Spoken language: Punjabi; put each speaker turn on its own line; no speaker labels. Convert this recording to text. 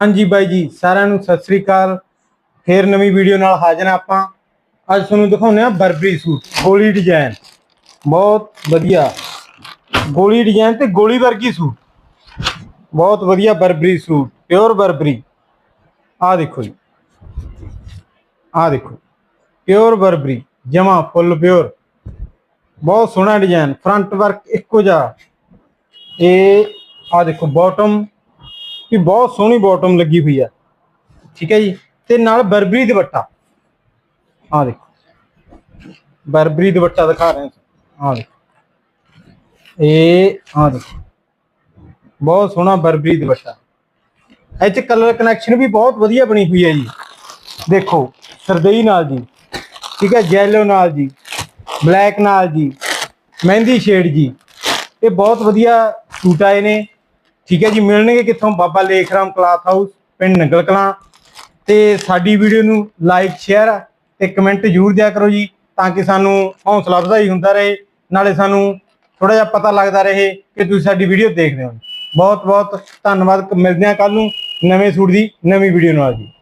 ਹਾਂਜੀ ਬਾਈ ਜੀ, ਸਾਰਿਆਂ ਨੂੰ ਸਤਿ ਸ੍ਰੀ ਅਕਾਲ। ਫੇਰ ਨਵੀਂ ਵੀਡੀਓ ਨਾਲ ਹਾਜ਼ਰ ਹਾਂ ਆਪਾਂ। ਅੱਜ ਤੁਹਾਨੂੰ ਦਿਖਾਉਂਦੇ ਆ ਬਰਬਰੀ ਸੂਟ, ਗੋਲੀ ਡਿਜ਼ਾਈਨ ਬਹੁਤ ਵਧੀਆ। ਗੋਲੀ ਡਿਜ਼ਾਈਨ ਤੇ ਗੋਲੀ ਵਰਗੀ ਸੂਟ। ਬਹੁਤ ਵਧੀਆ ਬਰਬਰੀ ਸੂਟ ਪਿਓਰ ਬਰਬਰੀ। ਆਹ ਦੇਖੋ ਜੀ। ਆਹ ਦੇਖੋ। ਪਿਓਰ ਬਰਬਰੀ, ਜਮਾ ਫੁੱਲ ਪਿਓਰ ਬਹੁਤ ਸੋਹਣਾ ਡਿਜ਼ਾਈਨ ਫਰੰਟ ਵਰਕ ਇੱਕੋ ਜਿਹਾ। ਇਹ ਆਹ ਦੇਖੋ ਬਾਟਮ ਵੀ ਬਹੁਤ ਸੋਹਣੀ ਬਾਟਮ ਲੱਗੀ ਹੋਈ ਆ। ਠੀਕ ਹੈ ਜੀ? ਤੇ ਨਾਲ ਬਰਬਰੀ ਦੁਪੱਟਾ। ਆਹ ਦੇਖੋ। ਬਰਬਰੀ ਦੁਪੱਟਾ ਦਿਖਾ ਰਹੇ ਹਾਂ। ਆਹ ਦੇਖੋ। ਇਹ, ਆਹ ਦੇਖੋ। ਬਹੁਤ ਸੋਹਣਾ ਬਰਬਰੀ ਦੁਪੱਟਾ। ਇਹ ਚ ਕਲਰ ਕਨੈਕਸ਼ਨ ਵੀ ਬਹੁਤ ਵਧੀਆ ਬਣੀ ਹੋਈ ਹੈ ਜੀ। ਦੇਖੋ, ਸਰਦਈ ਨਾਲ ਜੀ। ਠੀਕ ਹੈ? ਜੈਲੋ ਨਾਲ ਜੀ। ਬਲੈਕ ਨਾਲ ਜੀ। ਮਹਿੰਦੀ ਸ਼ੇਡ ਜੀ। ਇਹ ਬਹੁਤ ਵਧੀਆ ਸੂਟ ਆਏ ਨੇ। ਠੀਕ ਹੈ ਜੀ, ਮਿਲਣਗੇ ਕਿੱਥੋਂ? ਬਾਬਾ ਲੇਖ ਰਾਮ ਕਲਾਥ ਹਾਊਸ, ਪਿੰਡ ਨੰਗਲ ਕਲਾਂ। ਤੇ ਸਾਡੀ ਵੀਡੀਓ ਨੂੰ ਲਾਈਕ, ਸ਼ੇਅਰ ਤੇ ਕਮੈਂਟ ਜ਼ਰੂਰ ਦਿਆ ਕਰੋ ਜੀ, ਤਾਂ ਕਿ ਸਾਨੂੰ ਹੌਸਲਾ ਵਧਾਈ ਹੁੰਦਾ ਰਹੇ, ਨਾਲੇ ਸਾਨੂੰ ਥੋੜਾ ਜਿਹਾ ਪਤਾ ਲੱਗਦਾ ਰਹੇ ਕਿ ਤੁਸੀਂ ਸਾਡੀ ਵੀਡੀਓ ਦੇਖਦੇ ਹੋ। ਬਹੁਤ ਬਹੁਤ ਧੰਨਵਾਦ, ਮਿਲਦੇ ਹਾਂ ਕੱਲ ਨੂੰ ਨਵੇਂ ਸੂਟ ਦੀ ਨਵੀਂ ਵੀਡੀਓ ਨਾਲ ਜੀ।